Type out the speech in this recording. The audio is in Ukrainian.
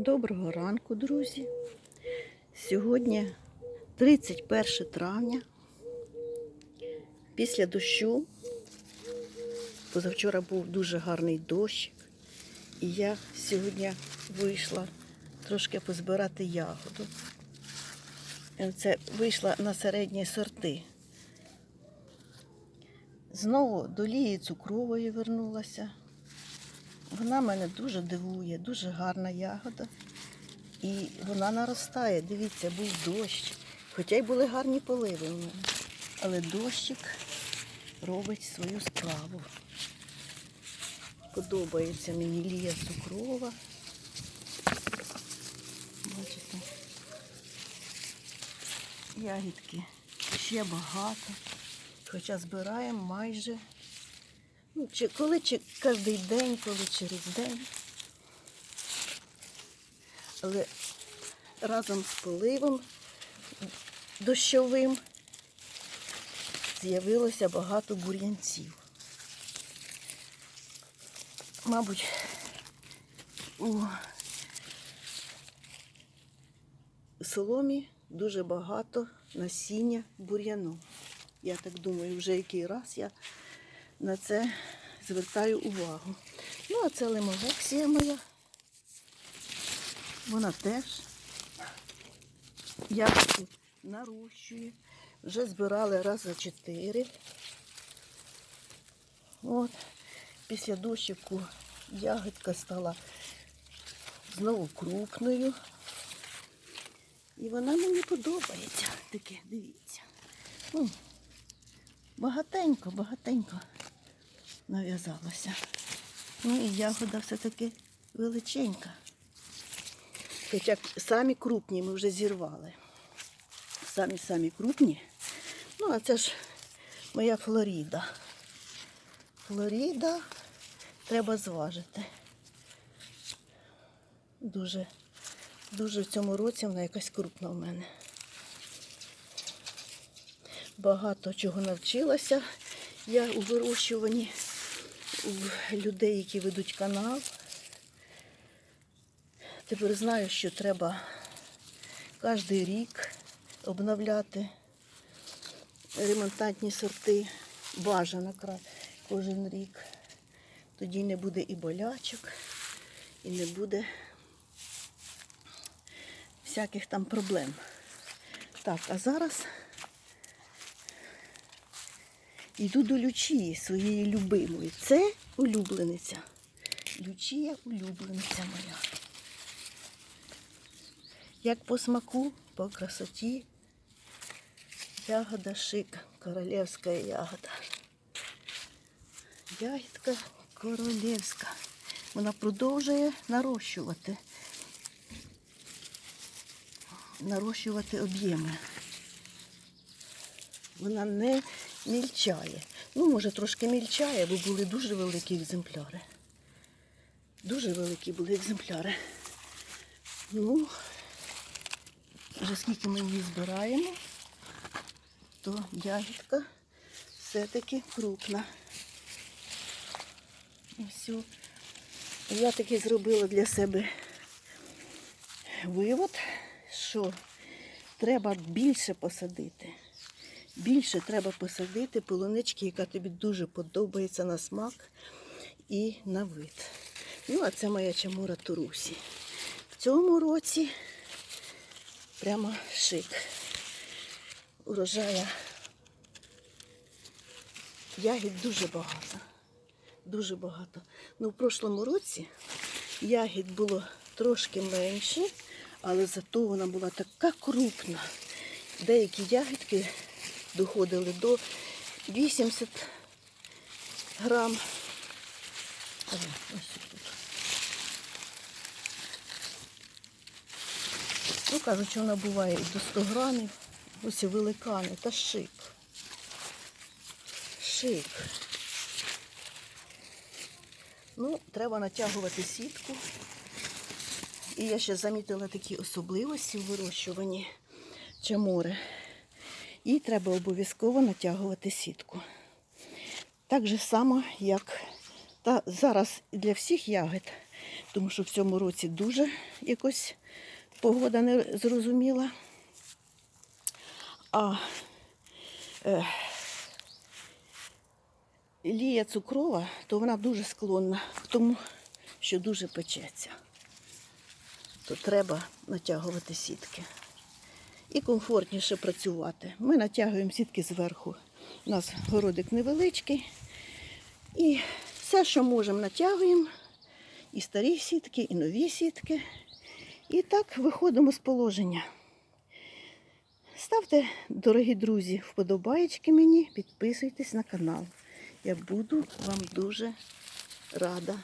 Доброго ранку, друзі. Сьогодні 31 травня. Після дощу. Позавчора був дуже гарний дощ. І я сьогодні вийшла трошки позбирати ягоду. Це вийшла на середні сорти. Знову до лії цукрової вернулася. Вона мене дуже дивує, дуже гарна ягода. І вона наростає. Дивіться, був дощ. Хоча й були гарні поливи в мене. Але дощик робить свою справу. Подобається мені лія цукрова. Бачите, ягідки ще багато. Хоча збираємо майже чи коли чи кожен день, коли через день. Але разом з поливом дощовим з'явилося багато бур'янців. Мабуть, у соломі дуже багато насіння бур'яну. Я так думаю, вже який раз я на це звертаю увагу. Ну, а це лимовексія моя. Вона теж ягодку нарощує. Вже збирали раз за чотири. От, після дощику ягодка стала знову крупною. І вона мені подобається. Таке, дивіться. Ну, багатенько, багатенько нав'язалося. Ну і ягода все-таки величенька. Хоча самі крупні ми вже зірвали. Самі-самі крупні. Ну, а це ж моя Флоріда. Флоріда треба зважити. Дуже, дуже в цьому році вона якась крупна в мене. Багато чого навчилася я у вирощуванні у людей, які ведуть канал. Тепер знаю, що треба кожен рік обновляти ремонтантні сорти. Бажано кожен рік. Тоді не буде і болячок, і не буде всяких там проблем. Так, а зараз Йду до Лючії своєї любимої. Це улюблениця. Лючія улюблениця моя. Як по смаку, по красоті. Ягода шик, королевська ягода. Ягідка королевська. Вона продовжує нарощувати. Нарощувати об'єми. Вона не мільчає. Ну, може, трошки мільчає, бо були дуже великі екземпляри. Дуже великі були екземпляри. Ну, вже скільки ми її збираємо, то ягідка все-таки крупна. Ось. Я таки зробила для себе вивод, що треба більше посадити. Більше треба посадити полунички, яка тобі дуже подобається на смак і на вид. Ну, а це моя чамура Турусі. В цьому році прямо шик. Урожая ягід дуже багато. Дуже багато. Ну, в прошлому році ягід було трошки менше, але зато вона була така крупна. Деякі ягідки доходили до 80 грам. Ось тут. Ну, кажуть, вона буває і до 100 грамів. Ось великани та шик. Шик. Ну, треба натягувати сітку. І я ще замітила такі особливості в вирощуванні чамори. І треба обов'язково натягувати сітку. Так же само, як та зараз для всіх ягід тому що в цьому році дуже якось погода не зрозуміла. А е, лія цукрова, то вона дуже склонна к тому, що дуже печеться. То треба натягувати сітки. І комфортніше працювати. Ми натягуємо сітки зверху. У нас городик невеличкий. І все, що можемо, натягуємо. І старі сітки, і нові сітки. І так виходимо з положення. Ставте, дорогі друзі, вподобаєчки мені, підписуйтесь на канал. Я буду вам дуже рада.